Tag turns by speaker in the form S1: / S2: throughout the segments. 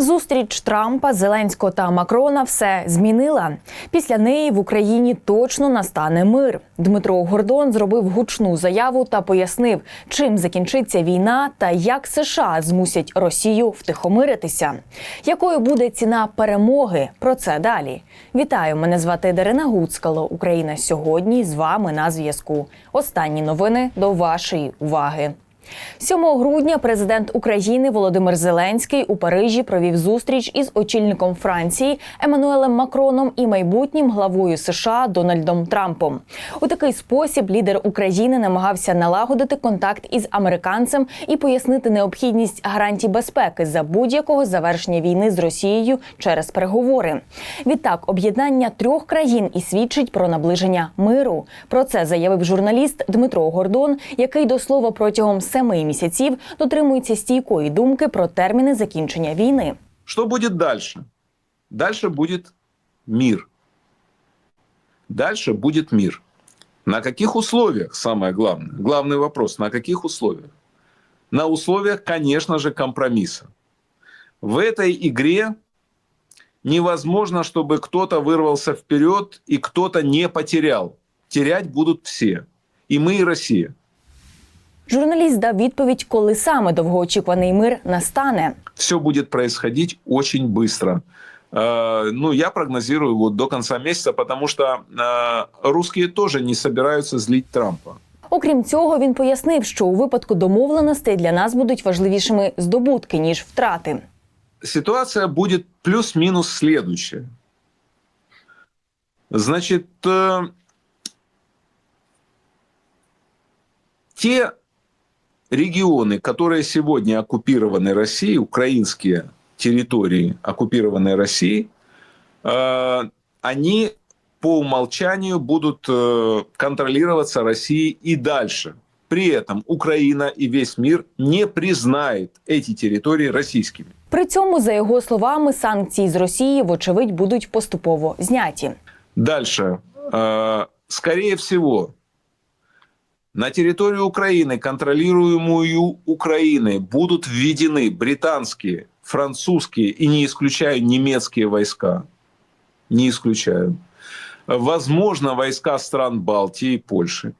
S1: Зустріч Трампа, Зеленського та Макрона все змінила. Після неї в Україні точно настане мир. Дмитро Гордон зробив гучну заяву та пояснив, чим закінчиться війна та як США змусять Росію втихомиритися. Якою буде ціна перемоги? Про це далі. Вітаю! Мене звати Дарина Гуцкало. Україна сьогодні з вами на зв'язку. Останні новини до вашої уваги. 7 грудня президент України Володимир Зеленський у Парижі провів зустріч із очільником Франції Еммануелем Макроном і майбутнім главою США Дональдом Трампом. У такий спосіб лідер України намагався налагодити контакт із американцем і пояснити необхідність гарантій безпеки за будь-якого завершення війни з Росією через переговори. Відтак, об'єднання трьох країн і свідчить про наближення миру. Про це заявив журналіст Дмитро Гордон, який до слова протягом семи місяців дотримується стійкої думки про терміни закінчення війни.
S2: Что будет дальше? Дальше будет мир. Дальше будет мир. На каких условиях, самое главное? Главный вопрос, на каких условиях? На условиях, конечно же, компромисса. В этой игре невозможно, чтобы кто-то вырвался вперед и кто-то не потерял. Терять будут все. И мы, и Россия.
S1: Журналіст дав відповідь, коли саме довгоочікуваний мир настане.
S2: все будет происходить очень быстро. Э, Ну, я прогнозирую вот до конца месяца, потому что э, русские тоже не собираются злить Трампа.
S1: Окрім цього, він пояснив, що у випадку домовленостей для нас будуть важливішими здобутки ніж втрати.
S2: Ситуация будет плюс-минус следующая. Значит, э, те регионы, которые сегодня оккупированы Россией, украинские территории, оккупированные Россией, э, они по умолчанию будут э, контролироваться Россией и дальше. При этом Украина и весь мир не признает эти территории российскими.
S1: При цьому, за його словами, санкції з Росії, вочевидь, будуть поступово зняті.
S2: Дальше. Э, Скорее всего, на территорию Украины, контролируемую Украиной, будут введены британские, французские и не исключаю немецкие войска. Не исключаю. Возможно, войска стран Балтии и Польши.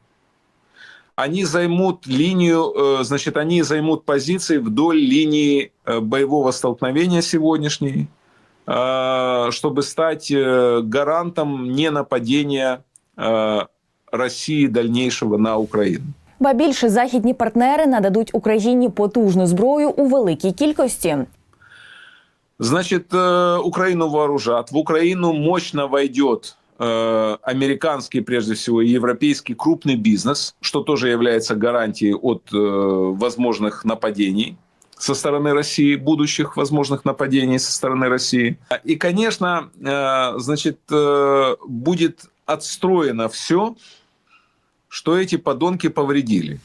S2: Они займут линию, э, значит, они займут позиции вдоль линии э, боевого столкновения сегодняшней, э, чтобы стать гарантом ненападения России дальнейшего на Украину.
S1: Ба більше західні партнери нададуть Україні потужну зброю у великій кількості.
S2: Значит, э, Украину вооружат, в Украину мощно войдет э, американский, прежде всего, и европейский крупный бизнес, что тоже является гарантией от э, возможных нападений со стороны России, будущих возможных нападений со стороны России. И, конечно, э, значит, э, будет отстроено все, что эти подонки повредили.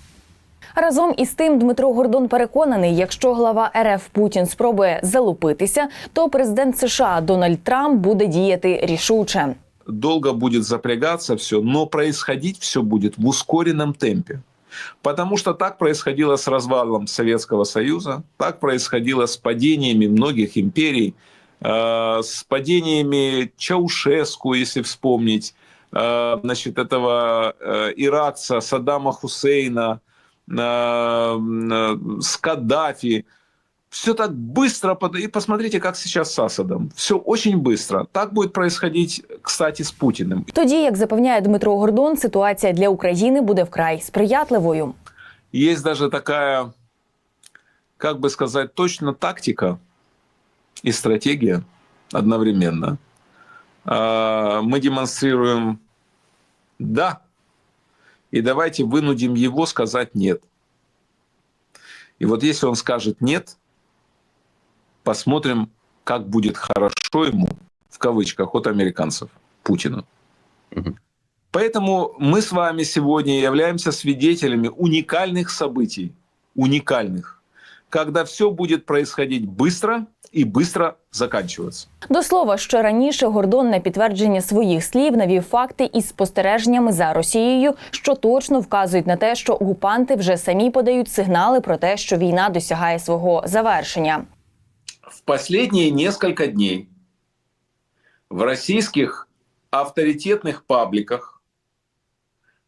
S1: Разом із тим, Дмитро Гордон переконаний, якщо глава РФ Путін спробує залупитися, то президент США Дональд Трамп буде діяти рішуче.
S2: долго будет запрягаться все, но происходить все будет в ускоренном темпе. Потому что так происходило с развалом Советского Союза, так происходило с падениями многих империй, э, с падениями Чаушеску, если вспомнить, э, значит, этого э, иракца Саддама Хусейна, э, э, с Каддафи. Все так быстро. под- И посмотрите, как сейчас с Асадом. Все очень быстро. Так будет происходить, кстати, с Путиным.
S1: Тоді, як запевняє Дмитро Гордон, ситуація для України буде вкрай сприятливою.
S2: Есть даже такая, как бы сказать, точно тактика и стратегия одновременно. А, Мы демонстрируем «да», и давайте вынудим его сказать «нет». И вот если он скажет «нет», посмотрим, как будет хорошо ему, в кавычках, от американцев, Путину. Поэтому мы с вами сегодня являемся свидетелями уникальных событий, уникальных, когда все будет происходить быстро и быстро заканчиваться.
S1: До слова, що раніше Гордон на підтвердження своїх слів навів факти із спостереженнями за Росією, що точно вказують на те, що окупанти вже самі подають сигнали про те, що війна досягає свого завершення.
S2: в последние несколько дней в российских авторитетных пабликах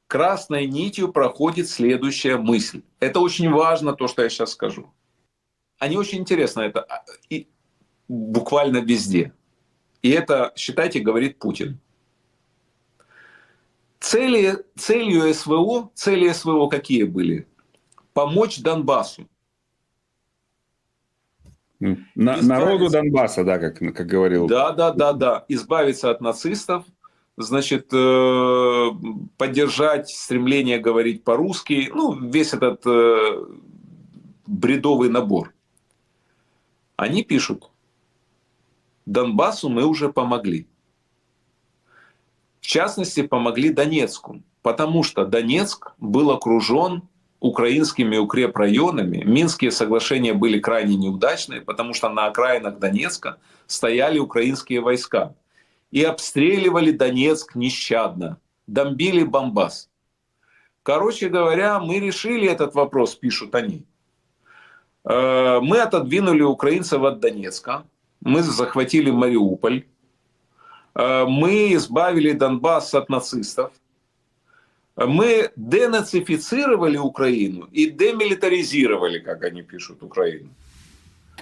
S2: красной нитью проходит следующая мысль. Это очень важно, то, что я сейчас скажу. Они очень интересно это а, и буквально везде. И это, считайте, говорит Путин. Цели, целью СВО, цели СВО какие были? Помочь Донбассу.
S3: На-
S2: Избавиться.
S3: народу Донбасса, да, как, как говорил.
S2: Да, да, да, да. Избавиться от нацистов, значит, э, поддержать стремление говорить по-русски, ну, весь этот э, бредовый набор. Они пишут, Донбассу мы уже помогли. В частности, помогли Донецку, потому что Донецк был окружен украинскими укрепрайонами. Минские соглашения были крайне неудачные, потому что на окраинах Донецка стояли украинские войска и обстреливали Донецк нещадно, бомбили Бомбас. Короче говоря, мы решили этот вопрос, пишут они. Э, Мы отодвинули украинцев от Донецка, мы захватили Мариуполь, Э, мы избавили Донбасс от нацистов, мы денацифицировали Украину и демилитаризировали, как они пишут, Украину.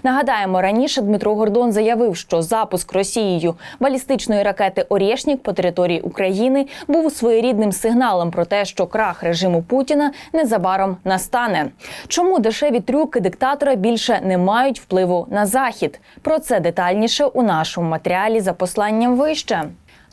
S1: Нагадаємо, раніше Дмитро Гордон заявив, що запуск Росією балістичної ракети Орєшнік по території України був своєрідним сигналом про те, що крах режиму Путіна незабаром настане. Чому дешеві трюки диктатора більше не мають впливу на захід? Про це детальніше у нашому матеріалі за посланням вище.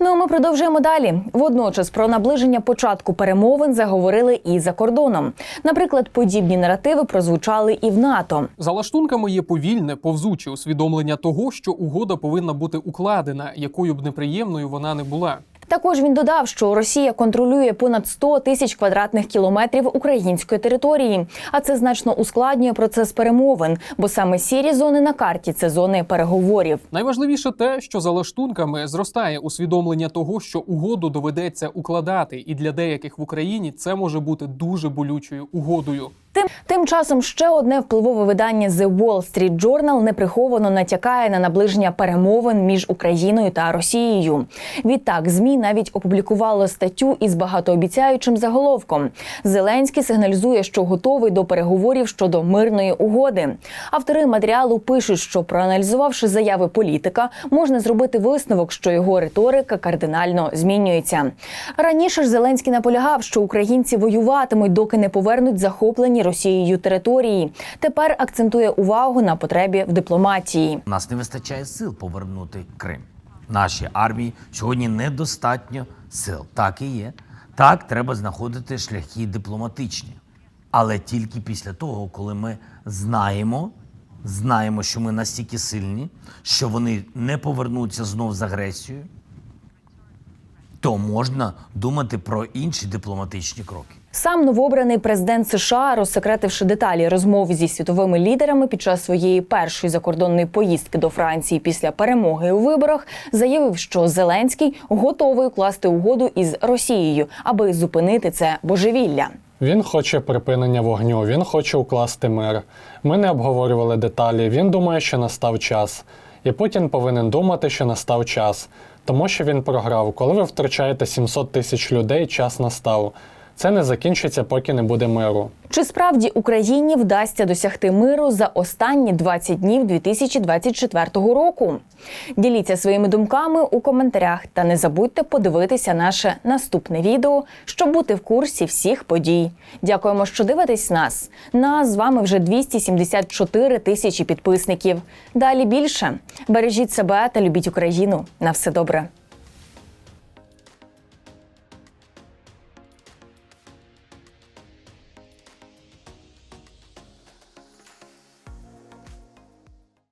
S1: Ну а ми продовжуємо далі. Водночас про наближення початку перемовин заговорили і за кордоном. Наприклад, подібні наративи прозвучали і в НАТО.
S4: За лаштунками є повільне, повзуче усвідомлення того, що угода повинна бути укладена, якою б неприємною вона не була.
S1: Також він додав, що Росія контролює понад 100 тисяч квадратних кілометрів української території, а це значно ускладнює процес перемовин, бо саме сірі зони на карті це зони переговорів.
S4: Найважливіше те, що за лаштунками зростає усвідомлення того, що угоду доведеться укладати, і для деяких в Україні це може бути дуже болючою угодою.
S1: Тим тим часом ще одне впливове видання The Wall Street Journal неприховано натякає на наближення перемовин між Україною та Росією. Відтак, змі навіть опублікувало статтю із багатообіцяючим заголовком. Зеленський сигналізує, що готовий до переговорів щодо мирної угоди. Автори матеріалу пишуть, що проаналізувавши заяви політика, можна зробити висновок, що його риторика кардинально змінюється. Раніше ж Зеленський наполягав, що українці воюватимуть, доки не повернуть захоплені Росією території. Тепер акцентує увагу на потребі в дипломатії.
S5: У нас не вистачає сил повернути Крим. Нашій армії сьогодні недостатньо сил. Так і є. Так, треба знаходити шляхи дипломатичні. Але тільки після того, коли ми знаємо, знаємо, що ми настільки сильні, що вони не повернуться знов з агресією, то можна думати про інші дипломатичні кроки.
S1: Сам новообраний президент США, розсекретивши деталі розмов зі світовими лідерами під час своєї першої закордонної поїздки до Франції після перемоги у виборах, заявив, що Зеленський готовий укласти угоду із Росією, аби зупинити це божевілля.
S6: Він хоче припинення вогню, він хоче укласти мир. Ми не обговорювали деталі. Він думає, що настав час. І Путін повинен думати, що настав час, тому що він програв. Коли ви втрачаєте 700 тисяч людей, час настав. Це не закінчиться, поки не буде миру.
S1: Чи справді Україні вдасться досягти миру за останні 20 днів 2024 року? Діліться своїми думками у коментарях та не забудьте подивитися наше наступне відео, щоб бути в курсі всіх подій. Дякуємо, що дивитесь нас. Нас з вами вже 274 тисячі підписників. Далі більше бережіть себе та любіть Україну. На все добре.